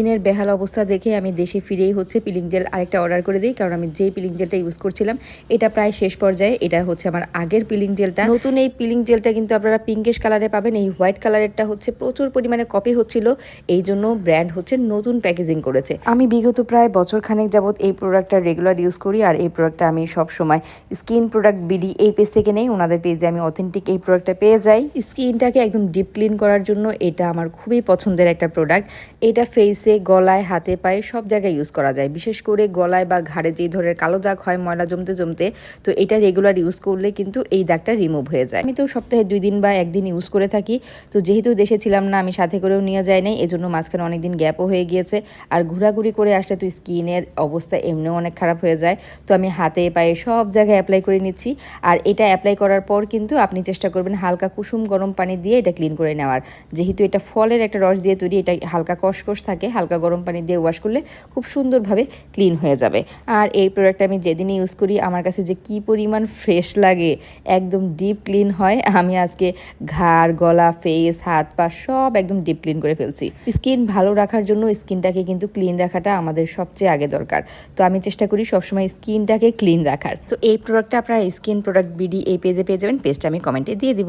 স্কিনের বেহাল অবস্থা দেখে আমি দেশে ফিরেই হচ্ছে পিলিং জেল আরেকটা অর্ডার করে দিই, কারণ আমি যেই পিলিং জেলটা ইউজ করছিলাম, এটা প্রায় শেষ পর্যায়ে। এটা হচ্ছে আমার আগের পিলিং জেলটা। নতুন এই পিলিং জেলটা কিন্তু আপনারা পিঙ্কিশ কালারে পাবেন, এই হোয়াইট কালারেরটা হচ্ছে প্রচুর পরিমাণে কপি হচ্ছিল, এই জন্য ব্র্যান্ড হচ্ছে নতুন প্যাকেজিং করেছে। আমি বিগত প্রায় বছর খানেক যাবত এই প্রোডাক্টটা রেগুলার ইউজ করি, আর এই প্রোডাক্টটা আমি সব সময় স্কিন প্রোডাক্ট বিডি এই পেজ থেকে নেই, ওনাদের পেজে আমি অথেন্টিক এই প্রোডাক্টটা পেয়ে যাই। স্কিনটাকে একদম ডিপ ক্লিন করার জন্য এটা আমার খুবই পছন্দের একটা প্রোডাক্ট এটা ফেসে গলায়, হাতে, পায়ে সব জায়গায় ইউজ করা যায়। বিশেষ করে গলায় বা ঘাড়ে যেই ধরনের কালো দাগ হয়, ময়লা জমতে জমতে, তো এটা রেগুলার ইউজ করলে কিন্তু এই দাগটা রিমুভ হয়ে যায়। আমি তো সপ্তাহে দুই দিন বা একদিন ইউজ করে থাকি, তো যেহেতু দেশে ছিলাম না, আমি সাথে করেও নিয়ে যাই নাই, এজন্য মাঝখানে অনেকদিন গ্যাপও হয়ে গিয়েছে। আর ঘোরাঘুরি করে আসলে তো স্কিনের অবস্থা এমনিও অনেক খারাপ হয়ে যায়, তো আমি হাতে, পায়ে সব জায়গায় অ্যাপ্লাই করে নিচ্ছি। আর এটা অ্যাপ্লাই করার পর কিন্তু আপনি চেষ্টা করবেন হালকা কুসুম গরম পানি দিয়ে এটা ক্লিন করে নেওয়ার। যেহেতু এটা ফলের একটা রস দিয়ে তৈরি এটা হালকা কষকষ থাকে হালকা গরম পানি দিয়ে ওয়াশ করলে খুব সুন্দরভাবে ক্লিন হয়ে যাবে। আর এই প্রোডাক্টটা আমি যেদিনই ইউজ করি, আমার কাছে যে কি পরিমাণ ফ্রেশ লাগে, একদম ডিপ ক্লিন হয়। আমি আজকে ঘাড়, গলা ফেস হাত, পা সব একদম ডিপ ক্লিন করে ফেলছি। স্কিন ভালো রাখার জন্য স্কিনটাকে কিন্তু ক্লিন রাখাটা আমাদের সবচেয়ে আগে দরকার। তো আমি চেষ্টা করি সবসময় স্কিনটাকে ক্লিন রাখার। তো এই প্রোডাক্টটা আপনারা স্কিন প্রোডাক্ট বিডি এই পেজে পেয়ে যাবেন। পেজটা আমি কমেন্টে দিয়ে দিব।